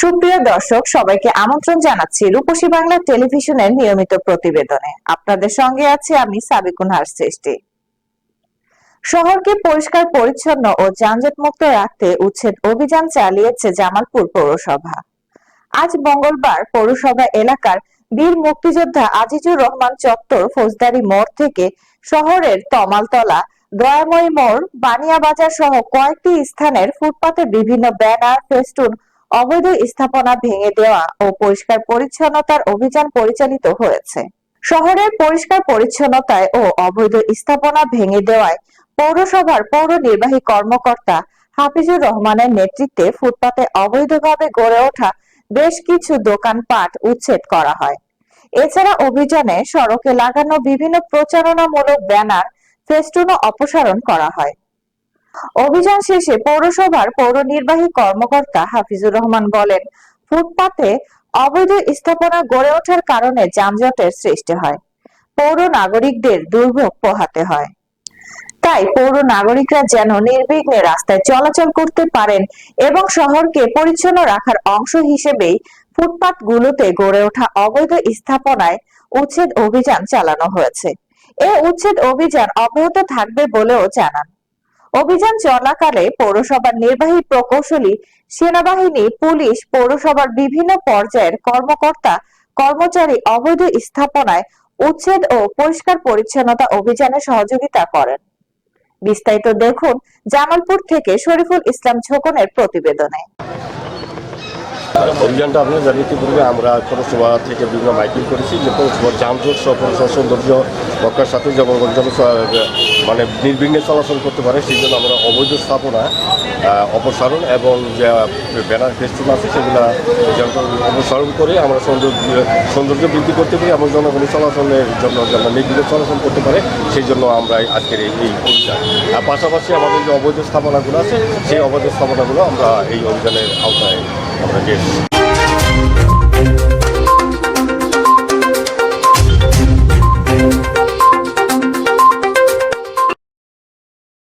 সুপ্রিয় দর্শক, সবাইকে আমন্ত্রণ জানাচ্ছি রূপসী বাংলা টেলিভিশনের নিয়মিত প্রতিবেদনে। আপনাদের সঙ্গে আছি আমি সাবিকুন হার সৃষ্টি। শহরকে পরিষ্কার, পরিচ্ছন্ন ও যানজট মুক্ত রাখতে উচ্ছেদ অভিযান চালিয়েছে জামালপুর পৌরসভা। আজ মঙ্গলবার পৌরসভা এলাকার বীর মুক্তিযোদ্ধা আজিজুর রহমান চত্বর ফৌজদারি মোড় থেকে শহরের তমালতলা, দয়াময়ী মোড়, বানিয়া বাজার সহ কয়েকটি স্থানের ফুটপাতে বিভিন্ন ব্যানার, ফেস্টুন অবৈধ স্থাপনা ভেঙে দেওয়া ও পরিষ্কার পরিচ্ছন্নতার অভিযান পরিচালিত হয়েছে। শহরের পরিষ্কার পরিচ্ছন্নতায় ও অবৈধ স্থাপনা ভেঙে দেওয়ায় পৌরসভার পৌর নির্বাহী কর্মকর্তা হাফিজুর রহমানের নেতৃত্বে ফুটপাতে অবৈধভাবে গড়ে ওঠা বেশ কিছু দোকানপাট উচ্ছেদ করা হয়। এছাড়া অভিযানে সড়কে লাগানো বিভিন্ন প্রচারণামূলক ব্যানার, ফেস্টুনও অপসারণ করা হয়। অভিযান শেষে পৌরসভার পৌর নির্বাহী কর্মকর্তা হাফিজুর রহমান বলেন, ফুটপাতে অবৈধ স্থাপনা গড়ে ওঠার কারণে যানজটের সৃষ্টি হয়। পৌর নাগরিকদের দুর্ভোগ পোহাতে হয়। তাই পৌর নাগরিকরা যেন নির্বিঘ্নে রাস্তায় চলাচল করতে পারেন এবং শহরকে পরিচ্ছন্ন রাখার অংশ হিসেবেই ফুটপাত গুলোতে গড়ে ওঠা অবৈধ স্থাপনায় উচ্ছেদ অভিযান চালানো হয়েছে। এ উচ্ছেদ অভিযান অব্যাহত থাকবে বলেও জানান। অভিযান চলাকালে পৌরসভার নির্বাহী প্রকৌশলী, সেনাবাহিনী, পুলিশ, পৌরসভার বিভিন্ন পর্যায়ের কর্মকর্তা, কর্মচারী অবৈধ স্থাপনায় উচ্ছেদ ও পরিষ্কার পরিচ্ছন্নতা অভিযানে সহযোগিতা করেন। বিস্তারিত দেখুন জামালপুর থেকে শরীফুল ইসলাম ছোকনের প্রতিবেদনে। অভিযানটা আপনি জানেন ইতিপূর্বে আমরা পৌরসভা থেকে বিভিন্ন মাইকিং করেছি যে পৌরসভার যানজট সহ পৌরসভার সৌন্দর্য রক্ষার সাথে যেমন মানে নির্বিঘ্নে চলাচল করতে পারে, সেই জন্য আমরা অবৈধ স্থাপনা অপসারণ এবং যে ব্যানার ফেস্টুন আছে, সেগুলো অপসারণ করে আমরা সৌন্দর্য সৌন্দর্য বৃদ্ধি করতে পারি এবং জনগণের চলাচলের জন্য যেন নির্বিঘ্নে চলাচল করতে পারে, সেই জন্য আমরা আজকের এই অভিযান। আর পাশাপাশি আমাদের যে অবৈধ স্থাপনাগুলো আছে, সেই অবৈধ স্থাপনাগুলো আমরা এই অভিযানের আওতায় আমরা এসেছি